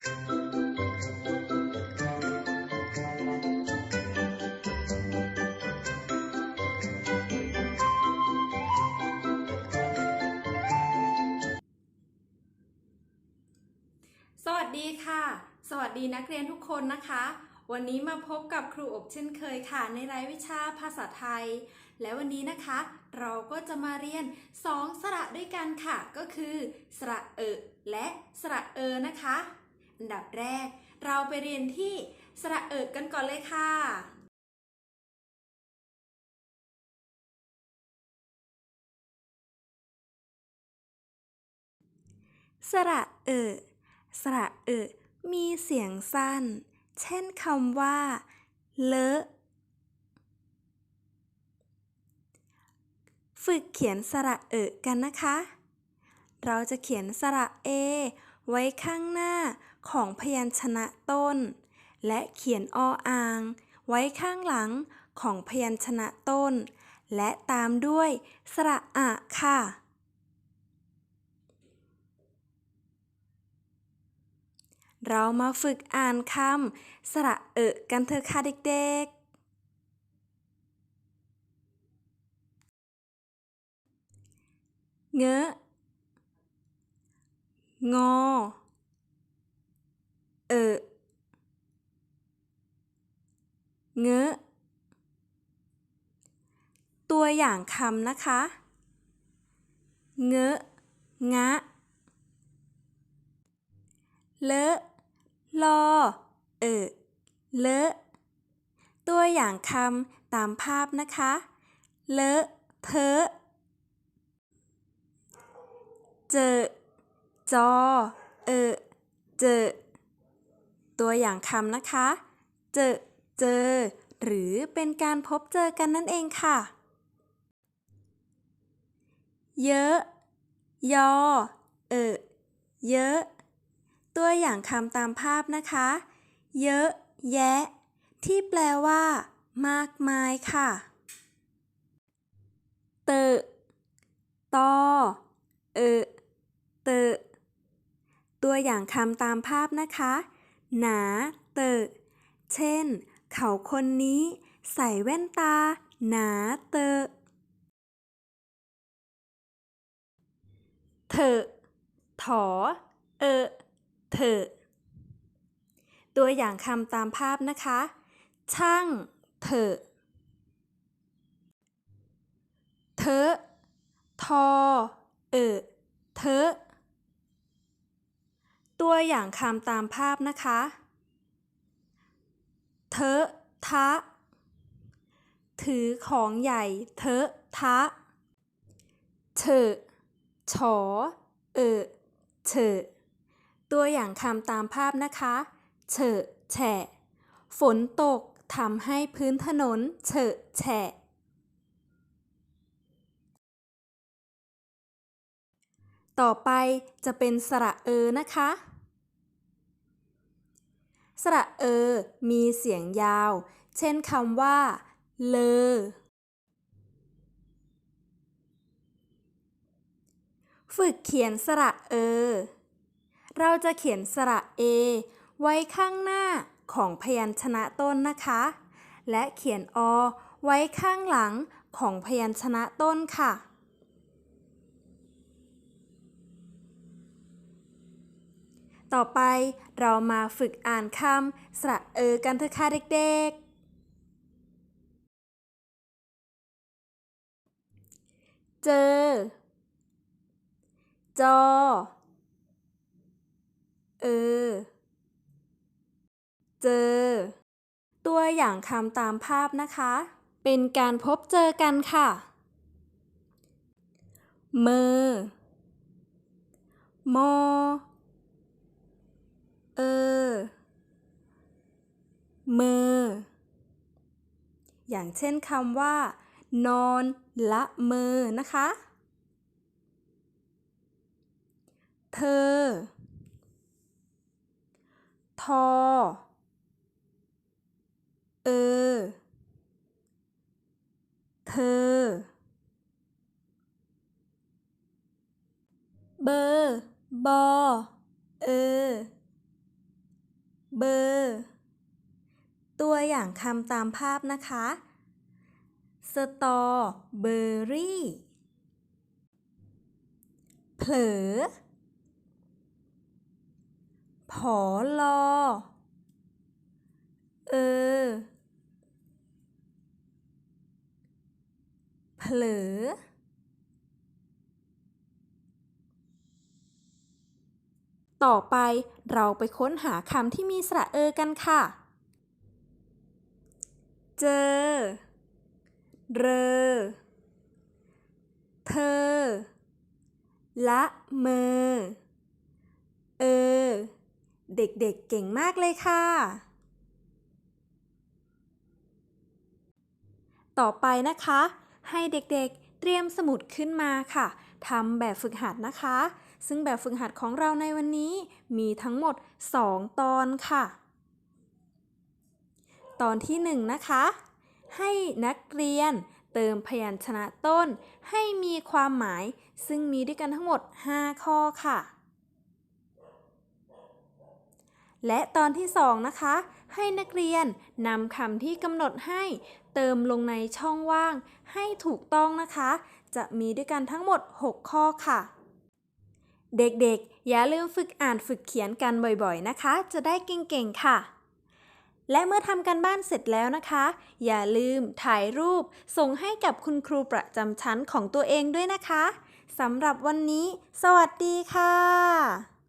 สวัสดีค่ะ สวัสดีนักเรียนทุกคนนะคะ วันนี้มาพบกับครูอบเช่นเคยค่ะ ในรายวิชาภาษาไทย และวันนี้นะคะ เราก็จะมาเรียน2สระด้วยกันค่ะ ก็คือ สระเอและสระเออนะคะ อันดับแรก เราไปเรียนที่สระเอะกันก่อนเลยค่ะ สระเอะสระเอะมีเสียงสั้น เช่นคำว่า เลอะฝึกเขียนสระเอะกันนะคะ เราจะเขียนสระเอไว้ข้างหน้า ของพยัญชนะต้น และเขียนออ่าง ไว้ข้างหลังของพยัญชนะต้น และตามด้วยสระอะค่ะ เรามาฝึกอ่านคำสระเอะกันเถอะค่ะเด็กๆเงอะงอ เอะ เงอะตัวอย่างคำนะคะ เงอะ งะ เลอะ ลอ เอะเลอะ ตัวอย่างคำตามภาพนะคะ เลอะ เทอะ เจอ จอ เอะเจอ ตัวอย่างคำนะคะ เจอ เจอ หรือเป็นการพบเจอกันนั่นเองค่ะ เยอะ ยอ เอะเยอะ ตัวอย่างคำตามภาพนะคะ เยอะ แยะ ที่แปลว่า มากมายค่ะ เตอะตอ เอะเตอะตัวอย่างคำตามภาพนะคะ หนา เตอะเช่น เขาคนนี้ใส่แว่นตา หนาเตอะเถอะถอ เอะเถอะตัวอย่างคำตามภาพนะคะ ช่างเถอะเทอะทอ เอะเทอะตัวอย่างคำตามภาพนะคะ เทอะทะ ถือของใหญ่เทอะทะเถอะฉอ เอะเฉอะตัวอย่างคำตามภาพนะคะเฉอะแฉะ ฝนตกทำให้พื้นถนนเฉอะแฉะ ต่อไปจะเป็นสระเออนะคะ สระเออ มีเสียงยาว เช่นคำว่า เลอ ฝึกเขียนสระเออ เราจะเขียนสระเอ ไว้ข้างหน้าของพยัญชนะต้นนะคะ และเขียนอไว้ข้างหลังของพยัญชนะต้นค่ะ ต่อไปเรามาฝึกอ่านคำสระเออกันเถอะค่ะเด็กๆ เจอ จอ เออ เจอ ตัวอย่างคำตามภาพนะคะ เป็นการพบเจอกันค่ะ เมอมอ ออเมอ อย่างเช่นคำว่า นอนละเมอนะคะ เธอ ทอ เออ เธอ เบอร์บอ เออ เบอร์ ตัวอย่างคำตามภาพนะคะสตอเบอรี่ เผลอ ผอลอ เออ เผลอ ต่อไปเราไปค้นหาคำที่มีสระเออกันค่ะ เจอ เรอ เธอ ละเมอ เออ เด็กๆเเก่งมากเลยค่ะ ต่อไปนะคะ ให้เด็กๆ เตรียมสมุดขึ้นมาค่ะทำแบบฝึกหัดนะคะ ซึ่งแบบฝึกหัดของเราในวันนี้มีทั้งหมด 2 ตอนค่ะ ตอนที่ 1 นะคะ ให้นักเรียนเติมพยัญชนะต้น ให้มีความหมาย ซึ่งมีด้วยกันทั้งหมด 5 ข้อค่ะ และตอนที่ 2 นะคะ ให้นักเรียนนำคำที่กำหนดให้ เติมลงในช่องว่างให้ถูกต้องนะคะ จะมีด้วยกันทั้งหมด 6 ข้อค่ะ เด็กๆ อย่าลืมฝึกอ่านฝึกเขียนกันบ่อยๆนะคะ จะได้เก่งๆค่ะและเมื่อทำกันบ้านเสร็จแล้วนะคะ อย่าลืมถ่ายรูป ส่งให้กับคุณครูประจำชั้นของตัวเองด้วยนะคะสำหรับวันนี้ สวัสดีค่ะ